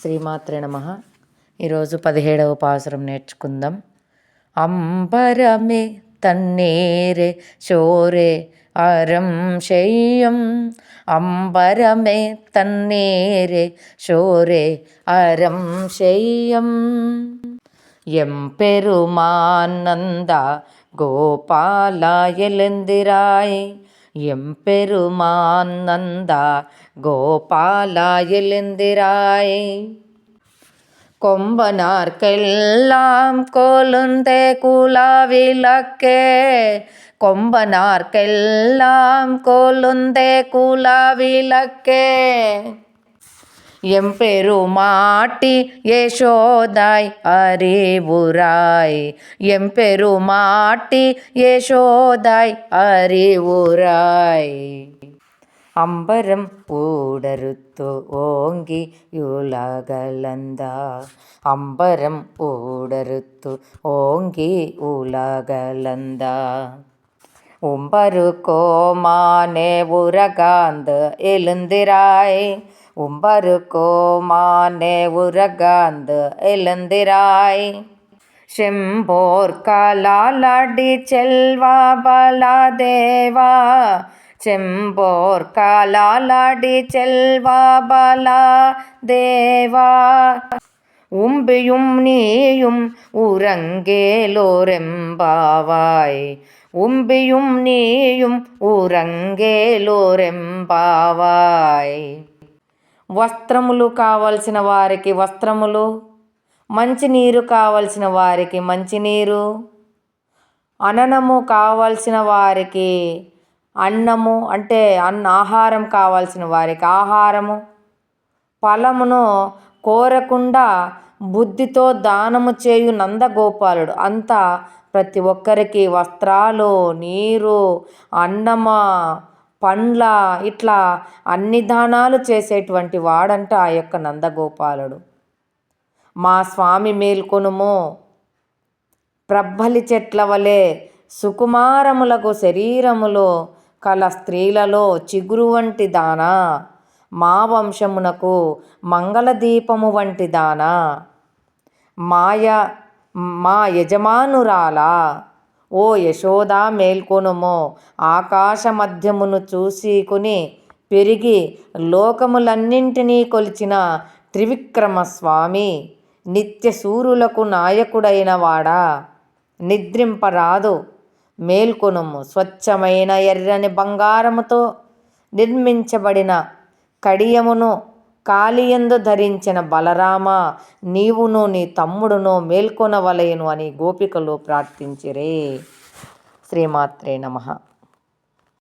శ్రీమాత్రే నమ ఈరోజు పదిహేడవ పాసురం నేర్చుకుందాం అంబరమే തന്നീരെ ശോരെ അരം ശയ്യം അമ്പരമേ തന്നീരെ ശോരെ അരം ശയ്യം എം പെരുമാനന്ദ ഗോപാല എലന്തിരായി எம்பெருமான் நந்தா கோபாலா எழுந்திராய் கொம்பனார்க்கெல்லாம் கோலுந்தே குலாவிளக்கே கொம்பனார்க்கெல்லாம் கோலுந்தே குலாவிளக்கே. எம்பெருமாட்டி யேசோதாய் அறிவுராய் எம்பெருமாட்டி யேசோதாய் அறிவுராய் அம்பரம் ஊடறுத்து ஓங்கி உலகலந்தா அம்பரம் ஊடறுத்து ஓங்கி உலகலந்தா ಉಂಬರುಕೋ ಮಾನೆ ಉರಗಾಂದ ಎಲುಂದಿರಾಯ್ ಉಂಬರುಕೋ ಮಾನೆ ಉರಗಾಂದ ಎಲುಂದಿರಾಯ್ செம்போர் காலாலாடி செல்வா பலாதேவா. செம்போர் காலாலாடி செல்வா பலா தேவா உம்பியும் நீயும் உறங்கேலோரெம்பாவாய் உம்பியும் நீயும் ఊరంగేలోరెంబావాయ్ వస్త్రములు కావలసిన వారికి వస్త్రములు మంచినీరు కావలసిన వారికి మంచినీరు అననము కావలసిన వారికి అన్నము అంటే అన్న ఆహారం కావాల్సిన వారికి ఆహారము ఫలమును కోరకుండా బుద్ధితో దానము చేయు నందగోపాలుడు. అంతా ప్రతి ఒక్కరికి వస్త్రాలు నీరు అన్నమా పండ్ల ఇట్లా అన్ని దానాలు చేసేటువంటి వాడంట ఆ యొక్క నందగోపాలుడు. మా స్వామి మేల్కొనుము. ప్రబ్బలి చెట్ల వలె సుకుమారములకు శరీరములో కల స్త్రీలలో చిగురు వంటి దానా. మా వంశమునకు మంగళదీపము వంటి దానా? మాయ మా యజమానురాలా? ఓ యశోదా మేల్కొనుము ఆకాశ మధ్యమును చూసికుని పెరిగి లోకములన్నింటినీ కొలిచిన త్రివిక్రమ స్వామి నిత్య సూర్యులకు నాయకుడైన వాడా? నిద్రింపరాదు మేల్కొనుము స్వచ్ఛమైన ఎర్రని బంగారముతో నిర్మించబడిన కడియమును కాలియందు ధరించిన బలరామ నీవును నీ తమ్ముడును మేల్కొనవలయను అని గోపికలు ప్రార్థించిరే. శ్రీమాత్రే నమ.